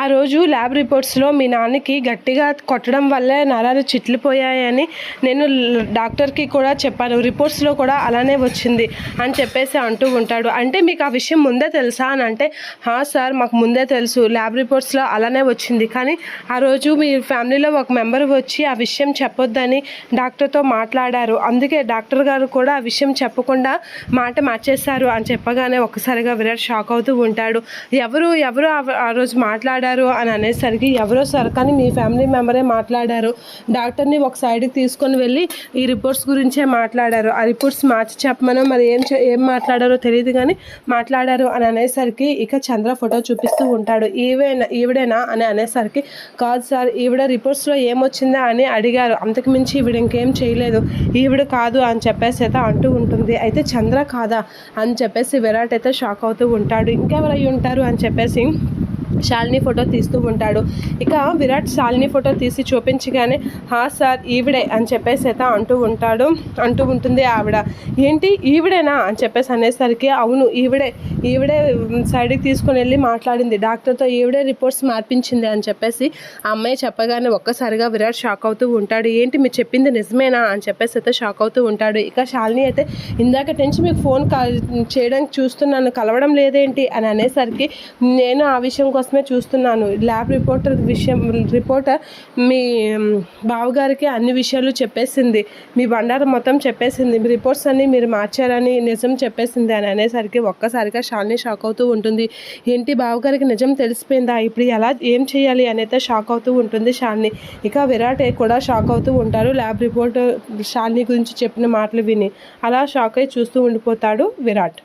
ఆ రోజు ల్యాబ్ రిపోర్ట్స్లో మీ నాన్నకి గట్టిగా కొట్టడం వల్లే నరాలు చిట్లిపోయాయని నేను డాక్టర్కి కూడా చెప్పాను. రిపోర్ట్స్లో కూడా అలానే వచ్చింది అని చెప్పేసి అంటూ ఉంటాడు. అంటే మీకు ఆ విషయం ముందే తెలుసా అని అంటే "హా సార్ మాకు ముందే తెలుసు. ల్యాబ్ రిపోర్ట్స్లో అలానే వచ్చింది. కానీ ఆ రోజు మీ ఫ్యామిలీలో ఒక మెంబర్ వచ్చి ఆ విషయం చెప్పొద్దని డాక్టర్తో మాట్లాడారు. అందుకే డాక్టర్ గారు కూడా ఆ విషయం చెప్పకుండా మాట మార్చేశారు అని చెప్పగానే ఒక్కసారిగా విరాట్ షాక్ అవుతూ ఉంటాడు. ఎవరు ఎవరు ఆ- ఆ రోజు మాట్లాడారు? అని అనేసరికి ఎవరో సార్ కానీ మీ ఫ్యామిలీ మెంబరే మాట్లాడారు. డాక్టర్ని ఒక సైడ్కి తీసుకొని వెళ్ళి ఈ రిపోర్ట్స్ గురించే మాట్లాడారు. ఆ రిపోర్ట్స్ మార్చి చెప్పమనో మరి ఏం ఏం మాట్లాడారో తెలియదు కానీ మాట్లాడారు అని అనేసరికి ఇక చంద్ర ఫోటో చూపిస్తూ ఉంటాడు. ఈవేనా ఈవిడేనా అని అనేసరికి కాదు సార్ ఈవిడ రిపోర్ట్స్లో ఏమొచ్చిందా అని అడిగారు. అంతకు మించి ఈవిడ ఇంకేం చేయలేదు. ఈవిడ కాదు అని చెప్పేసి అయితే అంటూ ఉంటుంది. అయితే చంద్ర కాదా అని చెప్పేసి విరాట్ అయితే షాక్ అవుతూ ఉంటాడు. ఇంకెవరై ఉంటారు అని చెప్పేసి శాలిని ఫోటో తీస్తూ ఉంటాడు. ఇక విరాట్ శాలిని ఫోటో తీసి చూపించగానే హా సార్ ఈవిడే అని చెప్పేసి అయితే అంటూ ఉంటాడు. అంటూ ఉంటుంది ఆవిడ. ఏంటి ఈవిడేనా? అని చెప్పేసి అనేసరికి అవును ఈవిడే ఈవిడే సైడ్కి తీసుకొని వెళ్ళి మాట్లాడింది. డాక్టర్తో ఈవిడే రిపోర్ట్స్ మార్పించింది అని చెప్పేసి ఆ అమ్మాయి చెప్పగానే ఒక్కసారిగా విరాట్ షాక్ అవుతూ ఉంటాడు. ఏంటి మీరు చెప్పింది నిజమేనా? అని చెప్పేసి అయితే షాక్ అవుతూ ఉంటాడు. ఇక శాలిని అయితే ఇందాక నుంచి మీకు ఫోన్ కాల్ చేయడానికి చూస్తున్నాను కలవడం లేదేంటి? అని అనేసరికి నేను ఆ విషయం కోసమే చూస్తున్నాను. ల్యాబ్ రిపోర్టర్ విషయం రిపోర్టర్ మీ బావగారికి అన్ని విషయాలు చెప్పేసింది. మీ బండారం మొత్తం చెప్పేసింది. మీ రిపోర్ట్స్ అన్ని మీరు మార్చారని నిజం చెప్పేసింది అని అనేసరికి ఒక్కసారిగా షాల్ని షాక్ అవుతూ ఉంటుంది. ఏంటి బావగారికి నిజం తెలిసిపోయిందా? ఇప్పుడు ఎలా ఏం చేయాలి అనేది షాక్ అవుతూ ఉంటుంది షాల్ని. ఇక విరాట్ కూడా షాక్ అవుతూ ఉంటారు. ల్యాబ్ రిపోర్ట్ షాల్ని గురించి చెప్పిన మాటలు విని అలా షాక్ అయి చూస్తూ ఉండిపోతాడు విరాట్.